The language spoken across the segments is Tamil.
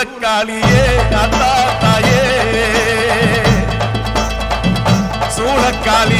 சூழக்காளியே அத்தா தாயே சூழக்காளி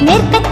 熱波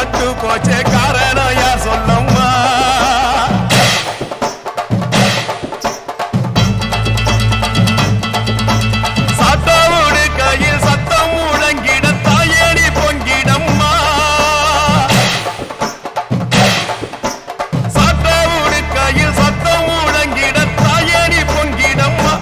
பட்டு போச்சே காரணம் யார் சொல்லம்மா? சாத்தாவோடு கையில் சத்தம் முழங்கிட தாயணி பொங்கிடம்மா. சாத்தாவோடு கையில் சத்தம் முழங்கிட தாயணி பொங்கிடம்மா.